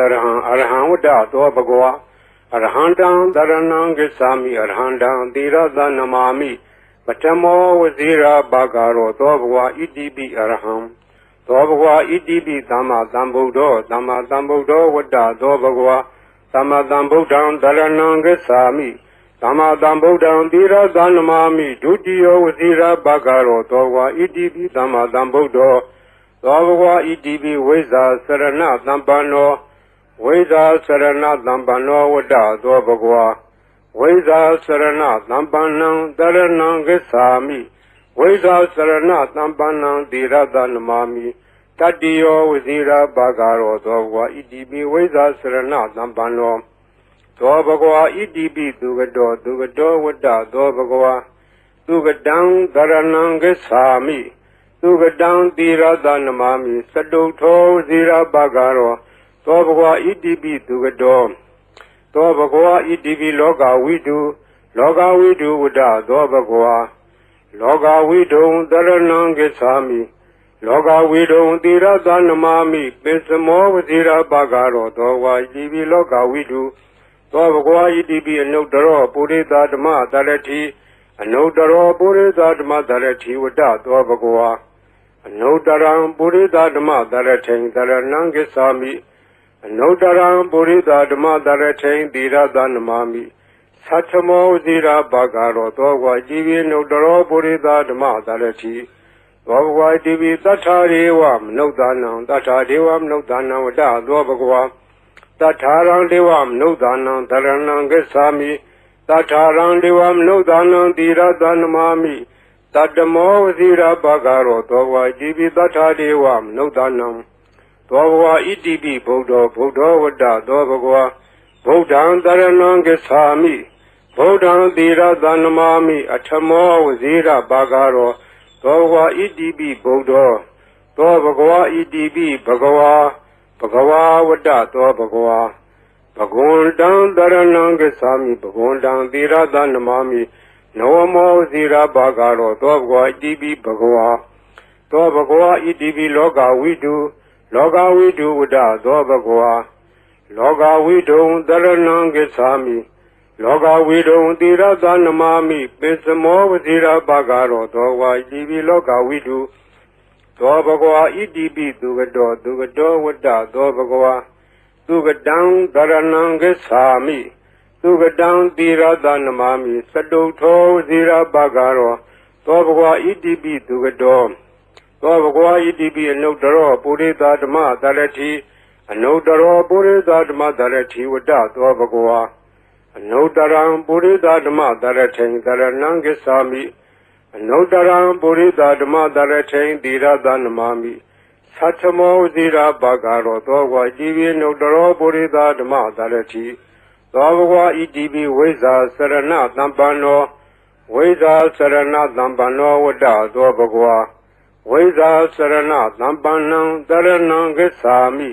အရဟံအရဟံဝတ္တသောဘဂဝါအရဟံတံတရဏံဂစ္ဆာမိအရဟံတံသီရသနမာမိပထမောဝဇိရာဘာဂရောသောဘဂဝါဣတိပိအရဟံသောဘဂဝါဣတိပိသမ္မာသမ္ဗုဒ္ဓောသမ္မာသမ္ဗုဒ္ဓောဝတ္တသောဘဂဝါသမ္မာသမ္ဗုဒ္ဓံတရဏံဂစ္ဆာမိသမ္မာသမ္ဗုဒ္ဓံသီရသနမာမိဒုတိယဝဇိရာဘာဂရောသောဘဂဝါဣတိပိသမ္မာသမ္ဗုဒ္ဓောသောဘဂဝါဣတိပိဝိဇ္ဇာစရဏသမ္ပန္နော ဝိဇာစရဏသံပန္နောဝတ္တသောဘဂဝါဝိဇာစရဏသံပန္နံတရဏံဂစ္ဆာမိဝိဇာစရဏသံပန္နံတိရတနမာမိတတ္တိယောဝဇိရာဘာဂရောသောဘဂဝါဣတိပိဝိဇာစရဏသံပန္နောသောဘဂဝါဣတိပိသူကတောသူကတောဝတ္တသောဘဂဝါသူကတံတရဏံဂစ္ဆာမိသူကတံတိရတနမာမိစတုထောဝဇိရာဘာဂရော သောဘဂဝါဣတိပိသူကတောသောဘဂဝါဣတိပိလောကဝိတုလောကဝိတုဝတ္တသောဘဂဝါလောကဝိတုံတရဏံဂစ္ဆာမိလောကဝိတုံတိရသနမာမိပိစမောဝတိရပဂရောသောဝါဣတိပိလောကဝိတုသောဘဂဝါဣတိပိအနုတ္တရောပုရိသဓမ္မတရတိအနုတ္တရောပုရိသဓမ္မတရတိဝတ္တသောဘဂဝါအနုတ္တရံပုရိသဓမ္မတရထိန်တရဏံဂစ္ဆာမိ အနုတ္တရံပုရိသဓမ္မတရထိန်တိရသနမာမိသတ္ထမောဇိရာဘာဂရောသောဝါကြည်ပြီးနုတ္တရောပုရိသဓမ္မတရတိသောဘဂဝါတိပိတတ္ထာရေဝမနုဿာနံတတ္ထာဒေဝမနုဿာနံဝတ္တသောဘဂဝါတတ္ထာရံဒေဝမနုဿာနံတရဏံဂစ္ဆာမိတတ္ထာရံဒေဝမနုဿာနံတိရသနမာမိတတ္တမောဇိရာဘာဂရောသောဝါကြည်ပြီးတတ္ထာဒေဝမနုဿာနံ သောဘဂဝါဣတိပိဗုဒ္ဓဗုဒ္ဓဝတ္တသောဘဂဝါဗုဒ္ဓံတရဏံဂစ္ဆာမိဗုဒ္ဓံသီရသနမာမိအထမောဝဇိရဘာဂရောသောဘဂဝါဣတိပိဗုဒ္ဓသောဘဂဝါဣတိပိဘဂဝါဘဂဝါဝတ္တသောဘဂဝါဘဂဝန္တံတရဏံဂစ္ဆာမိဘဂဝန္တံသီရသနမာမိနဝမောဇိရဘာဂရောသောဘဂဝါဣတိပိဘဂဝါသောဘဂဝါဣတိပိလောကဝိတု လောကဝိတုဝဒသောဘဂဝါလောကဝိတုံတရဏံကိသာမိလောကဝိတုံတိရသနမာမိပိစမောဝတိရဘာဂရောသောဝါဣတိပိလောကဝိတုသောဘဂဝါဣတိပိသူကတောသူကတောဝတ္တသောဘဂဝါသူကတံတရဏံကိသာမိသူကတံတိရသနမာမိစတုထောဝတိရဘာဂရောသောဘဂဝါဣတိပိသူကတော သောဘဂဝါဣတိပိအနုတ္တရောပုရိသဓမ္မတရတိအနုတ္တရောပုရိသဓမ္မတရတိဝတ္တသောဘဂဝါအနုတ္တရံပုရိသဓမ္မတရထိန်တရဏံကိသာမိအနုတ္တရံပုရိသဓမ္မတရထိန်တိရသနမာမိသတ္ထမောဇိရာဘာဂရောသောဝါကြည်ပြီးနုတ္တရောပုရိသဓမ္မတရတိသောဘဂဝါဣတိပိဝိဇာစရဏသံပန္နောဝိဇာစရဏသံပန္နောဝတ္တသောဘဂဝါ ဝိဇာစရဏသံပန္နံတရဏံဂစ္ဆာမိ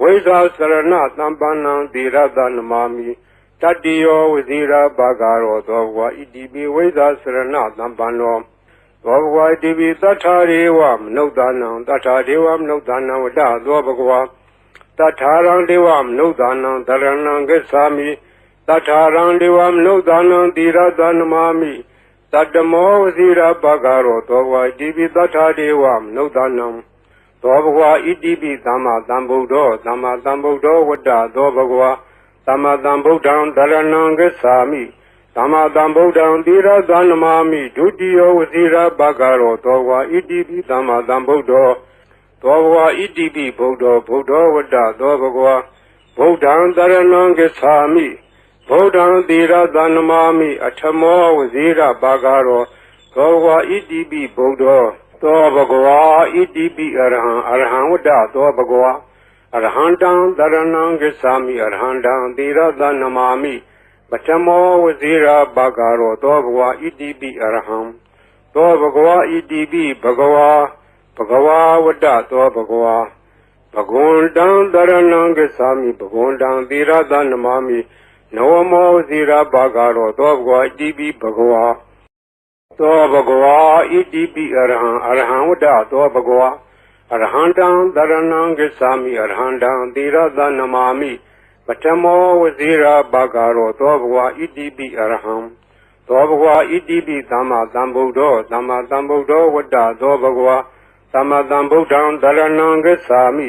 ဝိဇာစရဏသံပန္နံတိရတနမာမိတတ္တိယောဝဇိရာဘာဂရောသောဘဝဣတိပိဝိဇာစရဏသံပန္နောသောဘဝဣတိပိတထာရေဝမနုဿာနံတထာဒေဝမနုဿာနံဝတ္တသောဘဂဝါတထာရံဒေဝမနုဿာနံတရဏံဂစ္ဆာမိတထာရံဒေဝမနုဿာနံတိရတနမာမိ တတမောဝစီရပကရောသောဘဝဣတိပိတထာဒေဝမနုဿာနံသောဘဂဝါဣတိပိသမ္မာသမ္ဗုဒ္ဓောသမ္မာသမ္ဗုဒ္ဓောဝတ္တသောဘဂဝါသမ္မာသမ္ဗုဒ္ဓံတရဏံဂစ္ဆာမိသမ္မာသမ္ဗုဒ္ဓံတိရသနမာမိဒုတိယဝစီရပကရောသောဘဂဝါဣတိပိသမ္မာသမ္ဗုဒ္ဓောသောဘဂဝါဣတိပိဗုဒ္ဓောဗုဒ္ဓောဝတ္တသောဘဂဝါဗုဒ္ဓံတရဏံဂစ္ဆာမိ ဗုဒ္ဓံတိရသနမာမိအထမောဝဇိရပါကရောသောဝါဣတိပိဗုဒ္ဓောသောဘဂဝါဣတိပိအရဟံအရဟံဝတ္တသောဘဂဝါအရဟံတံတရဏံဂစ္ဆာမိအရဟံတံတိရသနမာမိပထမောဝဇိရပါကရောသောဘဂဝါဣတိပိအရဟံသောဘဂဝါဣတိပိဘဂဝါဘဂဝါဝတ္တသောဘဂဝါဘဂဝန္တံတရဏံဂစ္ဆာမိဘဂဝန္တံတိရသနမာမိ နဝမောဇိရပါကရောသောဘဂဝါဣတိပိဘဂဝါသောဘဂဝါဣတိပိအရဟံအရဟံဝတ္တသောဘဂဝါအရဟံတံတရဏံဂစ္ဆာမိအရဟံတံသီရသနမာမိပထမောဝဇိရာဘာဂရောသောဘဂဝါဣတိပိအရဟံသောဘဂဝါဣတိပိသမ္မာသမ္ဗုဒ္ဓောသမ္မာသမ္ဗုဒ္ဓောဝတ္တသောဘဂဝါသမ္မာသမ္ဗုဒ္ဓံတရဏံဂစ္ဆာမိ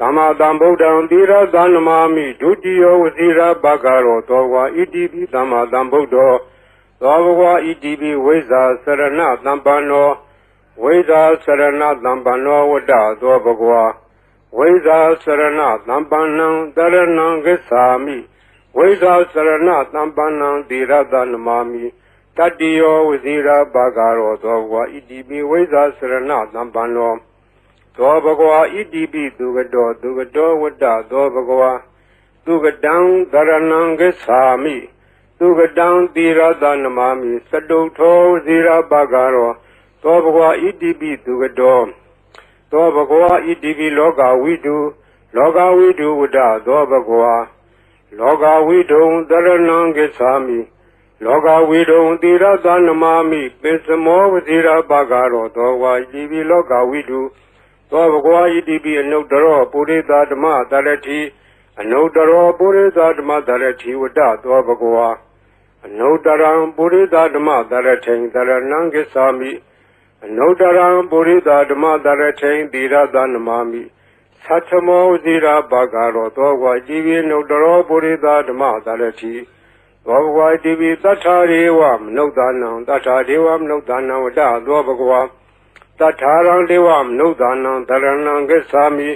သမ္မာသမ္ဗုဒ္ဓံသီရသနမာမိဒုတိယောဝဇိရာဘာဂရောသောဘဂဝါဣတိပိသမ္မာသမ္ဗုဒ္ဓောသောဘဂဝါဣတိပိဝိဇ္ဇာစရဏသမ္ပန္နောဝိဇာစရဏသံပန္နောဝတ္တသောဘဂဝါဝိဇာစရဏသံပန္နံတရဏံဂစ္ဆာမိဝိဇာစရဏသံပန္နံတိရတနမာမိတတ္တိယောဝဇိရာဘာဂရောသောဘဂဝါဣတိပိဝိဇာစရဏသံပန္နော သောဘဂဝါဣတိပိသူကတောသူကတောဝတ္တသောဘဂဝါသူကတံတရဏံဂစ္ဆာမိသူကတံတိရတနမာမိစတုထောဝဇိရာဘာဂရောသောဘဂဝါဣတိပိသူကတော်သောဘဂဝါဣတိပိလောကဝိတုလောကဝိတုဝတ္တသောဘဂဝါလောကဝိတုံတရဏံဂစ္ဆာမိလောကဝိတုံတိရသနမာမိပိစမောဝဇိရပါကရောသောဝါဣတိပိလောကဝိတု သောဘဂဝါဣတိပိအနုတ္တရောပုရိသဓမ္မတရတိအနုတ္တရောပုရိသဓမ္မတရတိဝတ္တသောဘဂဝါအနုတ္တရံပုရိသဓမ္မတရထိန်တရဏံဂစ္ဆာမိအနုတ္တရံပုရိသဓမ္မတရထိန်သီရသနမာမိသတ္ထမောဇိရာဘာဂရောသောဘဝကြည်ပြီးနုတ္တရောပုရိသဓမ္မတရတိသောဘဝကြည်ပြီးတတ္ထာရေဝမနုဿာနံတတ္ထာဒေဝမနုဿာနံဝတ္တသောဘဂဝါ တတ္ထာရံဒေဝမနုဿာနံတရဏံဂစ္ဆာမိ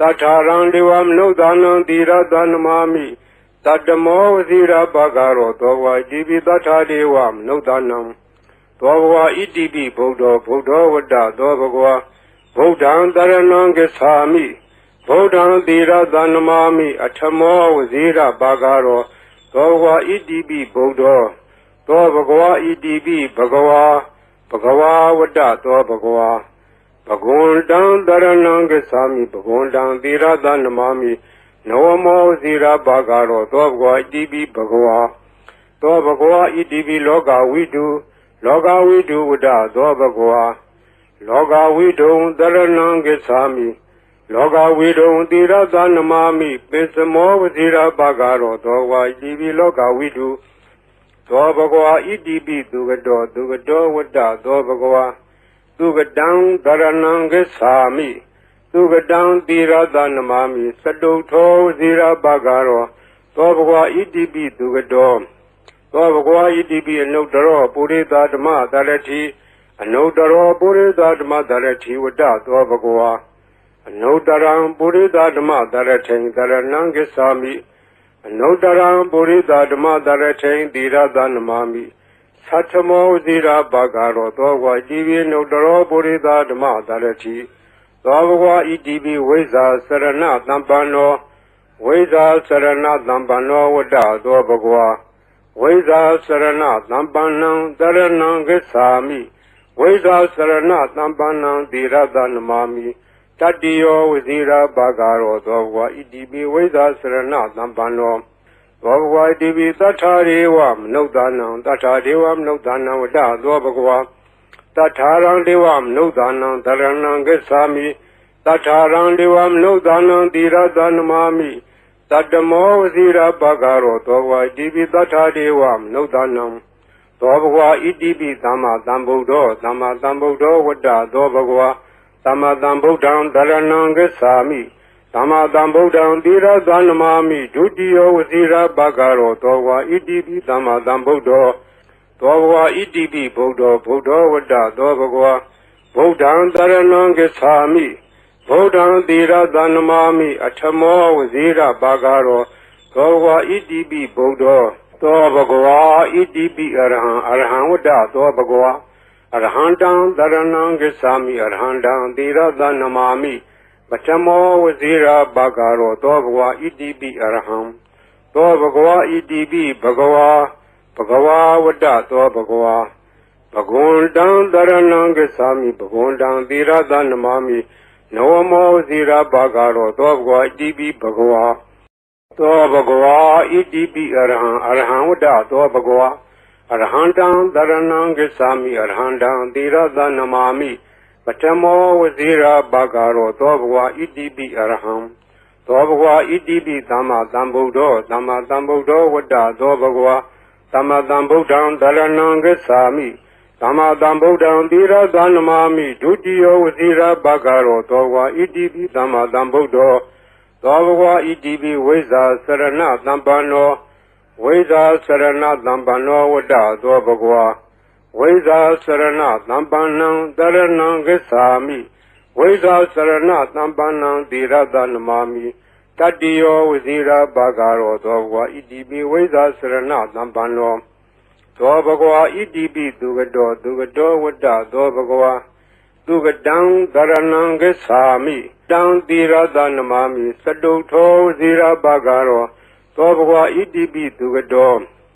တတ္ထာရံဒေဝမနုဿာနံသီရသနမာမိတတ္တမောဇိရာဘာဂရောသောဘဝကြည်ပြီးတတ္ထာဒေဝမနုဿာနံသောဘဝဣတိပိဗုဒ္ဓဗုဒ္ဓဝတ္တသောဘဂဝါဗုဒ္ဓံတရဏံဂစ္ဆာမိဗုဒ္ဓံသီရသနမာမိအထမောဝဇိရပါကရောသောဘဂဝါဣတိပိဗုဒ္ဓသောဘဂဝါဣတိပိဘဂဝါ ဘဂဝါဝတ္တသောဘဂဝါဘဂဝန္တံတရဏံဂစ္ဆာမိဘဂဝန္တံသီရသနမာမိနဝမောဇိရပါကရောသောဘဂဝါဣတိပိဘဂဝါသောဘဂဝါဣတိပိလောကဝိတုလောကဝိတုဝဒသောဘဂဝါလောကဝိတုံတရဏံဂစ္ဆာမိလောကဝိတုံတိရသနမာမိပိစမောဝဇိရပါကရောသောဝါဣတိပိလောကဝိတု သောဘဂဝါဣတိပိသူကတောသူကတောဝတ္တသောဘဂဝါသူကတံတရဏံဂစ္ဆာမိသူကတံတိရသနမာမိစတုထောဝဇိရပါကရောသောဘဂဝါဣတိပိသူကတောသောဘဂဝါဣတိပိအနုတ္တရောပုရိသဓမ္မတရတိအနုတ္တရောပုရိသဓမ္မတရတိဝတ္တသောဘဂဝါအနုတ္တရံပုရိသဓမ္မတရထိန်တရဏံဂစ္ဆာမိ အနုတ္တရံပုရိသဓမ္မတရထိန်သီရသနမာမိသတ္ထမောဇိရာဘာဂရောသောဘဂဝါကြည်ပြီးနုတ္တရောပုရိသဓမ္မတရတိသောဘဂဝါဣတိပိဝိဇ္ဇာစရဏသံပန္နောဝိဇ္ဇာစရဏသံပန္နောဝတ္တသောဘဂဝါဝိဇာစရဏသံပန္နံတရဏံဂစ္ဆာမိဝိဇာစရဏသံပန္နံသီရသနမာမိ တတ္တိယောဝဇိရာဘာဂရောသောဘဝဣတိပိဝိဇာစရဏသံပန္နောသောဘဝဣတိပိသတ္ထာရေဝမနုဿာနံတတ္ထာဒေဝမနုဿာနံဝတ္တသောဘဂဝါတတ္ထာရံဒေဝမနုဿာနံတရဏံဂစ္ဆာမိတတ္ထာရံဒေဝမနုဿာနံသီရသနမာမိတတ္တမောဝဇိရပကရောသောဘဝဣတိပိတထာဒေဝမနုဿာနံသောဘဂဝဣတိပိသမ္မာသမ္ဗုဒ္ဓောသမ္မာသမ္ဗုဒ္ဓောဝတ္တသောဘဂဝ သမ္မာသမ္ဗုဒ္ဓံတရဏံဂစ္ဆာမိသမ္မာသမ္ဗုဒ္ဓံတိရသနမာမိဒုတိယဝဇိရပကရောသောဘဂဝဣတိပိသမ္မာသမ္ဗုဒ္ဓောသောဘဂဝဣတိပိဗုဒ္ဓောဗုဒ္ဓောဝတ္တသောဘဂဝဗုဒ္ဓံတရဏံဂစ္ဆာမိဗုဒ္ဓံသီရသနမာမိအထမောဝဇိရပါကရောသောဘဝဣတိပိဗုဒ္ဓောသောဘဂဝါဣတိပိအရဟံအရဟံဝတ္တသောဘဂဝါ အရဟံတံတရဏံဂစ္ဆာမိအရဟံတံသီရသနမာမိပထမောဝဇိရပါကရောသောဘဂဝါဣတိပိအရဟံသောဘဂဝါဣတိပိဘဂဝါဘဂဝါဝတ္တသောဘဂဝါဘဂဝန္တံတရဏံဂစ္ဆာမိဘဂဝန္တံသီရသနမာမိနဝမောဇိရပါကရောသောဘဂဝါဣတိပိဘဂဝါသောဘဂဝါဣတိပိအရဟံအရဟံဝတ္တသောဘဂဝါ အရဟံတံတရဏံဂစ္ဆာမိအရဟံတံသီရသနမာမိပထမောဝဇိရာဘာဂရောသောဘဂဝါဣတိပိအရဟံသောဘဂဝါဣတိပိသမ္မာသမ္ဗုဒ္ဓောသမ္မာသမ္ဗုဒ္ဓောဝတ္တသောဘဂဝါသမ္မာသမ္ဗုဒ္ဓံဒရဏံဂစ္ဆာမိသမ္မာသမ္ဗုဒ္ဓံသီရသနမာမိဒုတိယဝဇိရာဘာဂရောသောဘဂဝါဣတိပိသမ္မာသမ္ဗုဒ္ဓောသောဘဂဝါဣတိပိဝိဇ္ဇာစရဏသမ္ပန္နော ဝိဇ္ဇာစရဏသမ္ပန္နောဝတ္တသောဘဂဝါဝိဇာစရဏသံပန္နံတရဏံဂစ္ဆာမိဝိဇာစရဏသံပန္နံတိရတနမာမိတတ္တိယောဝဇိရာဘာဂရောသောဘဂဝါဣတိပိဝိဇာစရဏသံပန္နောသောဘဂဝါဣတိပိသူကတောသူကတောဝတ္တသောဘဂဝါသူကတံတရဏံဂစ္ဆာမိတံတိရတနမာမိသတုထောဝဇိရာဘာဂရော သောဘဂဝါဣတိပိသူကတော